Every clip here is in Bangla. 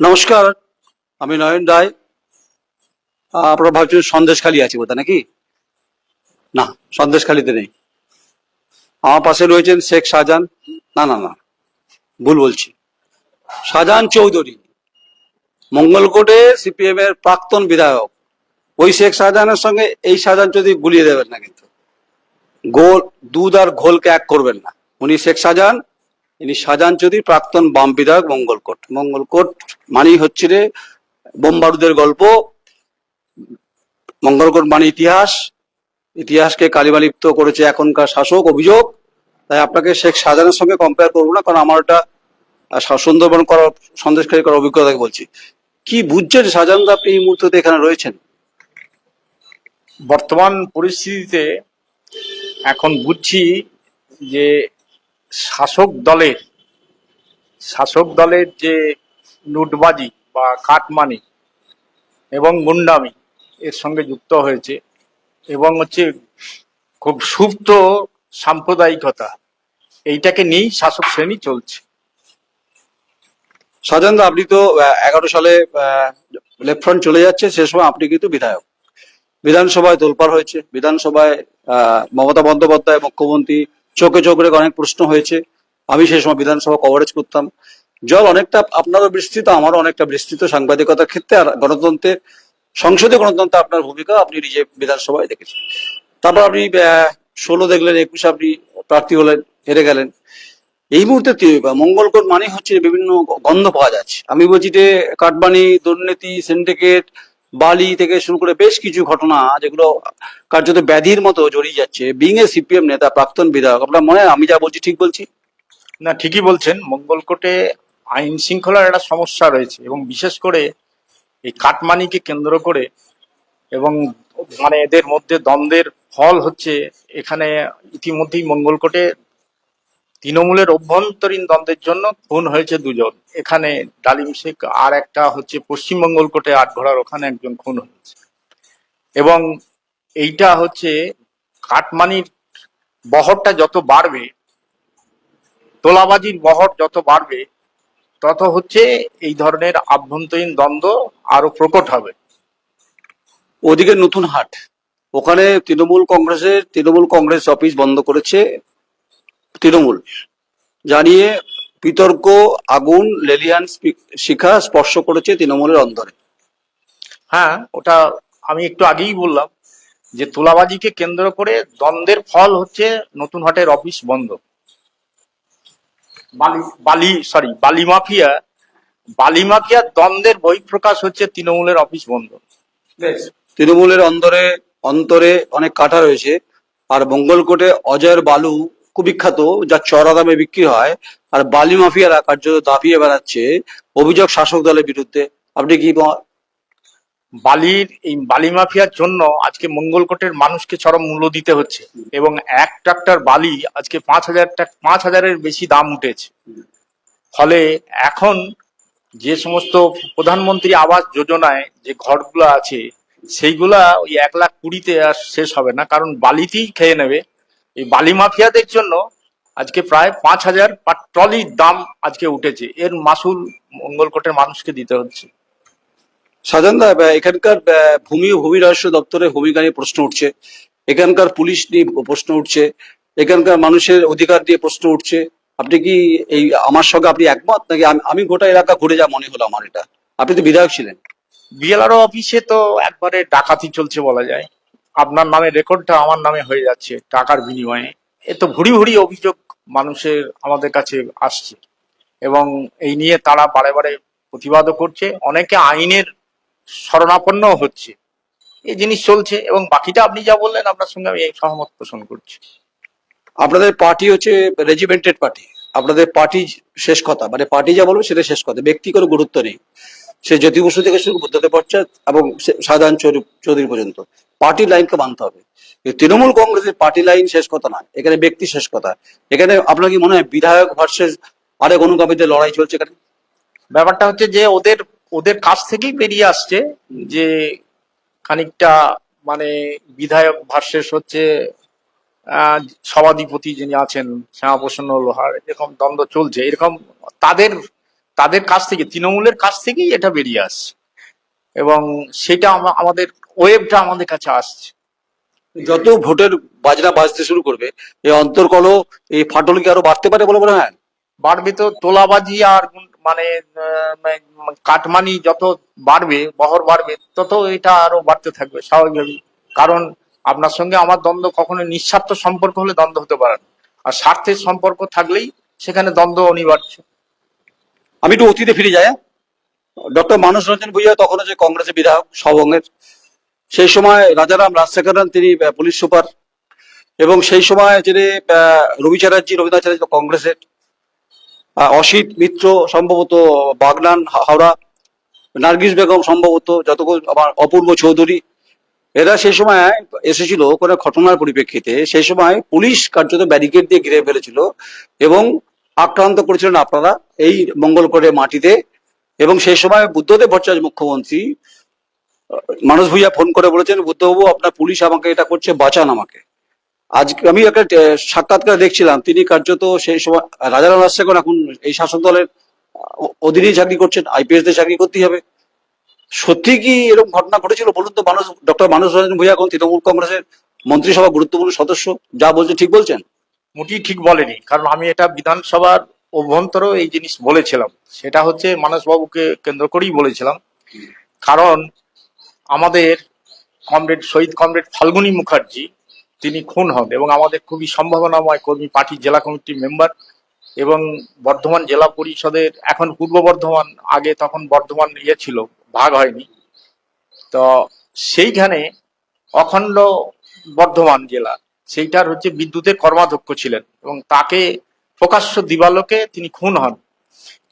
নমস্কার, আমি নয়ন রায়। আপনারা ভাবছেন সন্দেশখালি আছে বোধহয় নাকি? না, সন্দেশখালিতে নেই। আমার পাশে রয়েছেন শেখ শাহজাহান। না না না, ভুল বলছি। শাহজাহান চৌধুরী, মঙ্গলকোটে সিপিএম এর প্রাক্তন বিধায়ক। ওই শেখ শাহজাহানের সঙ্গে এই শাহজাহান চৌধুরী গুলিয়ে দেবেন না কিন্তু। গোল, দুধ আর ঘোলকে এক করবেন না। উনি শেখ শাহজাহান ইনি শাহজাহান চৌধুরী প্রাক্তন বাম বিধায়ক মঙ্গলকোট মঙ্গলকোট মানেই হচ্ছে রে বোম বারুদের গল্প মঙ্গলকোট মানে ইতিহাস ইতিহাসকে কালিমালিপ্ত করেছে এখনকার শাসক অভিযোগ। তাই আপনাকে শেখ শাহজাহানের সঙ্গে কম্পেয়ার করব না কারণ আমার আহ, সুন্দরবন করার সন্দেশকারী করার অভিজ্ঞতাকে বলছি। কি বুঝছেন শাহজাহান আপনি এই মুহূর্তে এখানে রয়েছেন? বর্তমান পরিস্থিতিতে এখন বুঝছি যে শাসক দলের শাসক দলের যে লুটবাজি বা কাটমানি এবং গুন্ডামি এর সঙ্গে যুক্ত হয়েছে এবং হচ্ছে খুব সুপ্ত সাম্প্রদায়িকতা, এইটাকে নিয়েই শাসক শ্রেণি চলছে। শাহজাহান আপনি তো এগারো সালে লেফট চলে যাচ্ছে, সে সময় আপনি কিন্তু বিধায়ক। বিধানসভায় তোলপাড় হয়েছে। বিধানসভায় মমতা বন্দ্যোপাধ্যায় মুখ্যমন্ত্রী চোখে চোখ রেখে অনেক প্রশ্ন হয়েছে। আমি সেই সময় বিধানসভা কভারেজ করতাম। জল অনেকটা, আপনারও বিস্তৃত, আমারও অনেকটা বিস্তৃত সাংবাদিকতার ক্ষেত্রে আর গণতন্ত্রের সংসদীয় গণতন্ত্রে আপনার ভূমিকা আপনি নিজে বিধানসভায় দেখেছেন। তারপর আপনি ষোলো দেখলেন, একুশে আপনি প্রার্থী হলেন, হেরে গেলেন। এই মুহূর্তে মঙ্গলকোট মানে হচ্ছে বিভিন্ন গন্ধ পাওয়া যাচ্ছে। আমি বলছি যে কাটবানি দুর্নীতি সিন্ডিকেট বালি থেকে শুরু করে বেশ কিছু ঘটনা যেগুলো কার্যত ব্যাধির মতো জড়িয়ে যাচ্ছে। বিং এ সিপিএম নেতা, প্রাক্তন বিধায়ক, আপনার মনে হয় আমি যা বলছি ঠিক বলছি? না, ঠিকই বলছেন। মঙ্গলকোটে আইন শৃঙ্খলার একটা সমস্যা রয়েছে এবং বিশেষ করে এই কাটমানিকে কেন্দ্র করে এবং মানে এদের মধ্যে দ্বন্দ্বের ফল হচ্ছে এখানে ইতিমধ্যেই মঙ্গলকোটে তৃণমূলের অভ্যন্তরীণ দ্বন্দ্বের জন্য খুন হয়েছে দুজন। এখানে ডালিম শেখ আর একটা হচ্ছে পশ্চিম মঙ্গলকোটে আটঘোড়ার ওখানে একজন খুন হয়েছে। এবং এইটা হচ্ছে কাটমানির বহরটা যত বাড়বে, তোলাবাজির বহর যত বাড়বে, তত হচ্ছে এই ধরনের আভ্যন্তরীণ দ্বন্দ্ব আরও প্রকট হবে। ওদিকে নতুন হাট। ওখানে তৃণমূল কংগ্রেসের তৃণমূল কংগ্রেস অফিস বন্ধ করেছে। তৃণমূল। জানিয়ে বিতর্ক আগুন লেলিয়ান শিখা স্পর্শ করেছে তৃণমূলের অন্তরে হ্যাঁ ওটা আমি একটু আগেই বললাম যে তোলাবাজিকে কেন্দ্র করে দ্বন্দ্বের ফল হচ্ছে নতুন হাটের অফিস বন্ধ। বালি বালি সরি বালি মাফিয়া বালি মাফিয়ার দ্বন্দ্বের বহিঃপ্রকাশ হচ্ছে তৃণমূলের অফিস বন্ধ। তৃণমূলের অন্তরে অন্তরে অনেক কাটা রয়েছে। আর মঙ্গলকোটে অজয়ের বালু কুবিখ্যাত, যা চড়া দামে বিক্রি হয়। আর বালি মাফিয়ারা কার্যত দাপিয়ে বেড়াচ্ছে অভিযোগ শাসক দলের বিরুদ্ধে। আপনি কি বালির এই বালি মাফিয়ার জন্য আজকে মঙ্গলকোটের মানুষকে চরম মূল্য দিতে হচ্ছে এবং এক ট্রাক্টর বালি আজকে পাঁচ হাজার পাঁচ হাজারের বেশি দাম উঠেছে। ফলে এখন যে সমস্ত প্রধানমন্ত্রী আবাস যোজনায় যে ঘরগুলো আছে, সেইগুলা ওই এক লাখ কুড়িতে আর শেষ হবে না। কারণ বালিতেই খেয়ে নেবে। এই বালি মাফিয়াদের জন্য আজকে প্রায় পাঁচ হাজার ট্রলির দাম আজকে উঠেছে। এর মাসুল মঙ্গলকোটের মানুষকে দিতে হচ্ছে। সাজান দা এখানকার ভূমি ও ভূমি রহস্য দপ্তরের ভূমিকা নিয়ে প্রশ্ন উঠছে। এখানকার পুলিশ নিয়ে প্রশ্ন উঠছে। এখানকার মানুষের অধিকার নিয়ে প্রশ্ন উঠছে। আপনি কি এই আমার সঙ্গে আপনি একমত? নাকি আমি- আমি গোটা এলাকা ঘুরে যা মনে হলো আমার এটা? আপনি তো বিধায়ক ছিলেন। বিএলআরও অফিসে তো একবারে ডাকাতি চলছে বলা যায়। আপনার নামে রেকর্ডটা আমার নামে হয়ে যাচ্ছে, টাকার বিনিময়ে। এ তো ভুড়ি ভুড়ি অভিযোগ মানুষের আমাদের কাছে আসছে। এবং এই নিয়ে তারা বারে বারে প্রতিবাদও করছে। অনেকে আইনের শরণাপন্ন হচ্ছে। এই জিনিস চলছে এবং বাকিটা আপনি যা বললেন, আপনার সঙ্গে আমি সহমত পোষণ করছি। আপনাদের পার্টি হচ্ছে রেজিমেন্টেড পার্টি আপনাদের পার্টি শেষ কথা মানে পার্টি যা বলবে সেটা শেষ কথা, ব্যক্তি কোনো গুরুত্ব নেই। সে জ্যোতি বসু থেকে শুরু বুদ্ধদেব ভট্টাচার্য এবং সাধারণ চৌধুরী- পর্যন্ত পার্টি লাইনকে মানতে হবে। তৃণমূল কংগ্রেসের পার্টি লাইন শেষ কথা নয় এখানে ব্যক্তি শেষ কথা। এখানে আপনার কি মনে হয় বিধায়ক ভার্সেস আরেক অনুগামীদের লড়াই চলছে এখানে? ব্যাপারটা হচ্ছে যে ওদের ওদের কাছ থেকেই বেরিয়ে আসছে যে খানিকটা মানে বিধায়ক ভার্সেস হচ্ছে সভাধিপতি যিনি আছেন, শ্যামাপ্রসন্ন লোহার, এরকম দ্বন্দ্ব চলছে। এরকম তাদের তাদের কাছ থেকে তৃণমূলের কাছ থেকেই এটা বেরিয়ে আসছে। এবং সেটা আমাদের ওয়েবটা আমাদের কাছে আসছে। যত ভোটের বাজনা বাজতে শুরু করবে এই অন্তর্কল এই ফাটল কি আরও বাড়তে পারে বলে মনে হয়? বাড়বে তো তোলাবাজি আর মানে মানে কাটমানি যত বাড়বে বহর বাড়বে তত এটা আরও বাড়তে থাকবে স্বাভাবিকভাবে কারণ আপনার সঙ্গে আমার দ্বন্দ্ব কখনো নিঃস্বার্থ সম্পর্ক হলে দ্বন্দ্ব হতে পারে না। আর স্বার্থের সম্পর্ক থাকলেই সেখানে দ্বন্দ্ব অনিবার্য। আমি একটু অতীতে ফিরে যাই ডক্টর মানস রঞ্জন ভুইয়া তখন যে কংগ্রেসের বিধায়ক, সবঙ্গের। সেই সময় রাজারাম রাজশেখরন, তিনি পুলিশ সুপার এবং সেই সময় যিনি রবি চ্যাটার্জি, রবীন্দ্রনাথ চ্যাটার্জি কংগ্রেসের অসিত মিত্র, সম্ভবত বাগনান হাওড়া, নার্গিস বেগম সম্ভবত যতক্ষণ আমার অপূর্ব চৌধুরী, এরা সেই সময় এসেছিল কোনো ঘটনার পরিপ্রেক্ষিতে। সেই সময় পুলিশ কার্যত ব্যারিকেড দিয়ে ঘিরে ফেলেছিল এবং আক্রান্ত করেছিলেন আপনারা এই মঙ্গলকোটের মাটিতে। এবং সেই সময় বুদ্ধদেব ভট্টাচার্য মুখ্যমন্ত্রী মানস ভুইয়া ফোন করে বলেছেন, বুদ্ধবাবু, আপনার পুলিশ আমাকে এটা করছে, বাঁচান আমাকে। আজকে আমি একটা সাক্ষাৎকার দেখছিলাম, তিনি কার্যত সেই সময়, রাজারাম রাজশেখর এখন এই শাসক দলের অধীনেই চাকরি করছেন আইপিএস তে চাকরি করতেই হবে। সত্যি কি এরকম ঘটনা ঘটেছিল বলুন তো? মানুষ ডক্টর মানস রঞ্জন ভুইয়া এখন তৃণমূল কংগ্রেসের মন্ত্রিসভা গুরুত্বপূর্ণ সদস্য, যা বলছে ঠিক বলছেন? মোটেই ঠিক বলেনি। কারণ আমি এটা বিধানসভার অভ্যন্তরেও এই জিনিস বলেছিলাম। সেটা হচ্ছে মানসবাবুকে কেন্দ্র করেই বলেছিলাম। কারণ আমাদের কমরেড, শহীদ কমরেড ফাল্গুনী মুখার্জি, তিনি খুন হন এবং আমাদের খুবই সম্ভাবনাময় কর্মী পার্টির জেলা কমিটির মেম্বার এবং বর্ধমান জেলা পরিষদের এখন পূর্ব বর্ধমান, আগে তখন বর্ধমান ইয়ে ছিল, ভাগ হয়নি। তো সেইখানে অখণ্ড বর্ধমান জেলা সেইটার হচ্ছে বিদ্যুতের কর্মাধ্যক্ষ ছিলেন এবং তাকে প্রকাশ্য দিবালোকে তিনি খুন হন।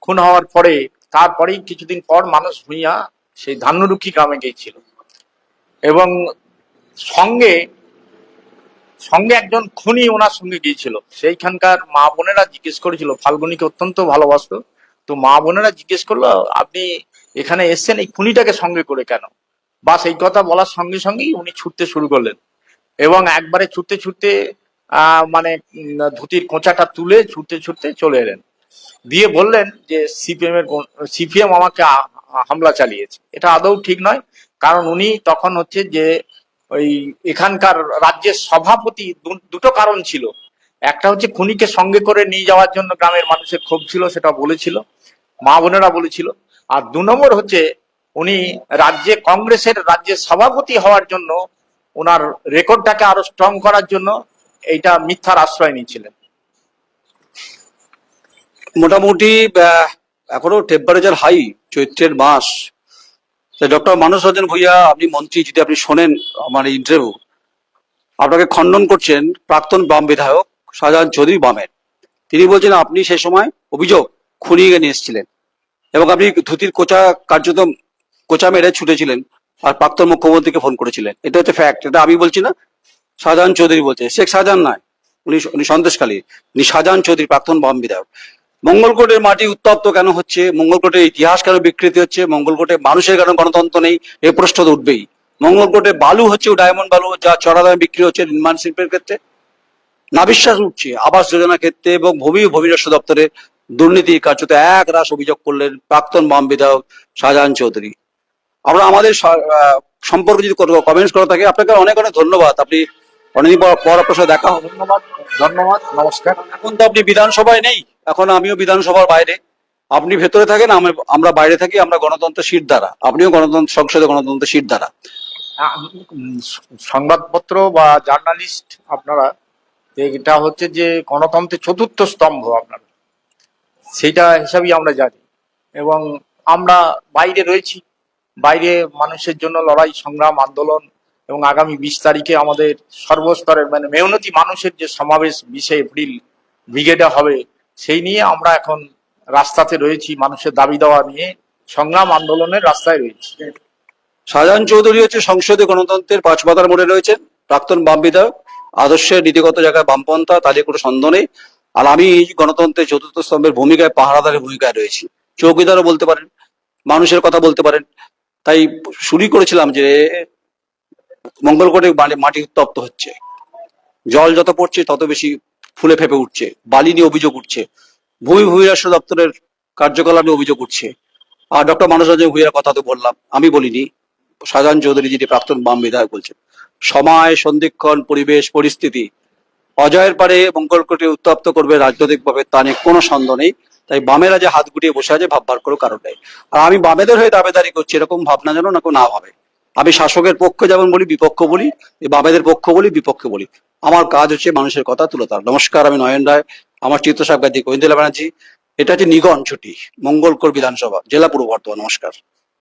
খুন হওয়ার পরে, তারপরেই কিছুদিন পর মানুষ ভূঁইয়া সেই ধান্যরুক্ষী গ্রামে গিয়েছিল। এবং সঙ্গে সঙ্গে একজন খুনি ওনার সঙ্গে গিয়েছিল। সেইখানকার মা বোনেরা জিজ্ঞেস করেছিল, ফাল্গুনিকে অত্যন্ত ভালোবাসতো? তো মা বোনেরা জিজ্ঞেস করল, আপনি এখানে এসছেন, এই খুনিটাকে সঙ্গে করে কেন? বাস এই কথা বলার সঙ্গে সঙ্গেই উনি ছুটতে শুরু করলেন। এবং একবারে ছুটতে ছুটতে মানে ধুতির কোঁচাটা তুলে ছুটতে ছুটতে চলে এলেন। দিয়ে বললেন যে সিপিএম এর সিপিএম আমাকে হামলা চালিয়েছে। এটা আদৌ ঠিক নয়। কারণ উনি তখন হচ্ছে যে, ওই এখানকার রাজ্যের সভাপতি দুটো কারণ ছিল। একটা হচ্ছে খুনিকে সঙ্গে করে নিয়ে যাওয়ার জন্য গ্রামের মানুষের ক্ষোভ ছিল, সেটা বলেছিল। মা বোনেরা বলেছিল। আর দু নম্বর হচ্ছে, উনি রাজ্যে, কংগ্রেসের রাজ্যের সভাপতি হওয়ার জন্য ওনার রেকর্ডটাকে আরও স্ট্রং করার জন্য এইটা মিথ্যার আশ্রয় নিয়েছিলেন। মোটামুটি এখনও টেম্পারেচার হাই চৈত্রের মাস। ডক্টর মানস রঞ্জন ভুইয়া আপনি মন্ত্রী যদি আপনি শোনেন আমার ইন্টারভিউ আপনাকে খণ্ডন করছেন প্রাক্তন বাম বিধায়ক শাহজাহান চৌধুরী বামের। তিনি বলছেন, আপনি সেই সময় অভিযোগ খুনিয়ে নিয়ে এসেছিলেন এবং আপনি ধুতির কোচা কার্যত কোচা মেরে ছুটেছিলেন। আর প্রাক্তন মুখ্যমন্ত্রীকে ফোন করেছিলেন। এটা হচ্ছে ফ্যাক্ট এটা আমি বলছি না, শাহজাহান চৌধুরী বলছে। শেখ শাহজাহান নয়, উনি উনি সন্দেশকালী উনি শাহজাহান চৌধুরী, প্রাক্তন বাম বিধায়ক। মঙ্গলকোটের মাটি উত্তপ্ত কেন হচ্ছে? মঙ্গলকোটের ইতিহাস কেন বিকৃতি হচ্ছে? মঙ্গলকোটে মানুষের কেন গণতন্ত্র নেই? এ প্রশ্ন তো উঠবেই। মঙ্গলকোটে বালু হচ্ছে ডায়মন্ড বালু, যা চড়া দামে বিক্রি হচ্ছে নির্মাণ শিল্পের ক্ষেত্রে। না বিশ্বাস উঠছে, আবাস যোজনা ক্ষেত্রে এবং ভূমি ও ভূমি রাষ্ট্র দুর্নীতি কার্যত এক রাশ অভিযোগ করলেন প্রাক্তন বাম বিধায়ক শাহজাহান চৌধুরী। আমরা আমাদের সম্পর্কে যদি কমেন্টস করা থাকে আপনাকে অনেক অনেক ধন্যবাদ। আপনি অনেকদিন পর পর আপনার সাথে দেখা হবে। ধন্যবাদ ধন্যবাদ নমস্কার। এখন তো আপনি বিধানসভায় নেই এখন আমিও বিধানসভার বাইরে। আপনি ভেতরে থাকেন আমি- আমরা বাইরে থাকি আমরা গণতন্ত্রের সিট দ্বারা আপনিও গণতন্ত্র সংসদে গণতন্ত্রের সিট দ্বারা সংবাদপত্র বা জার্নালিস্ট আপনারা এটা হচ্ছে যে গণতন্ত্রের চতুর্থ স্তম্ভ আপনারা। সেইটা হিসাবেই আমরা জানি। এবং আমরা বাইরে রয়েছি। বাইরে মানুষের জন্য লড়াই, সংগ্রাম, আন্দোলন এবং আগামী বিশ তারিখে আমাদের সর্বস্তরের মানে মেহনতি মানুষের যে সমাবেশ বিশে এপ্রিল ব্রিগেডে হবে, সেই নিয়ে আমরা এখন রাস্তাতে রয়েছি, মানুষের দাবি দেওয়া নিয়ে সংগ্রাম আন্দোলনের রাস্তায় রয়েছি। শাহজাহান চৌধুরী হচ্ছে সংসদীয় গণতন্ত্রের পাঁচ পাতার মোড়ে রয়েছেন, প্রাক্তন বাম বিধায়ক, আদর্শের নীতিগত জায়গায় বামপন্থা, তাদের কোনো সন্দেহ নেই। আর আমি গণতন্ত্রের চতুর্থ স্তম্ভের ভূমিকায়, পাহারাদারের ভূমিকায় রয়েছি। চৌকিদারও বলতে পারেন, মানুষের কথা বলতে পারেন তাই শুরু করেছিলাম যে মঙ্গলকোটে মাটি উত্তপ্ত হচ্ছে। জল যত পড়ছে তত বেশি ফুলে ফেপে উঠছে। বালি নিয়ে অভিযোগ উঠছে। ভূমি ভূমি রাষ্ট্র দপ্তরের কার্যকলাপ নিয়ে অভিযোগ উঠছে। আর ডক্টর মানস রঞ্জন ভূঁইয়ার কথা তো বললাম। আমি বলিনি। শাহজাহান চৌধুরী যিনি প্রাক্তন বাম বিধায়ক বলছেন। সময়, সন্ধিক্ষণ, পরিবেশ, পরিস্থিতি অজয়ের পারে মঙ্গলকোটে উত্তপ্ত করবে রাজনৈতিকভাবে, তা নিয়ে কোনো সন্দেহ নেই। তাই বামেরা যে হাত গুটিয়ে বসে আছে, ভাববার কোনো কারণ নেই। আর আমি বামেদের হয়ে দাবেদারি করছি, এরকম ভাবনা যেন না না ভাবে। আমি শাসকের পক্ষ যেমন বলি, বিপক্ষ বলি বামেদের পক্ষ বলি, বিপক্ষে বলি। আমার কাজ হচ্ছে মানুষের কথা তুলে ধরা। নমস্কার, আমি নয়ন রায়। আমার চিত্র সাবগাদি গোয়েন্দেলা ব্যানার্জি। এটা হচ্ছে নিগন ছুটি মঙ্গলকোট বিধানসভা, জেলা পূর্ব বর্ধমান। নমস্কার।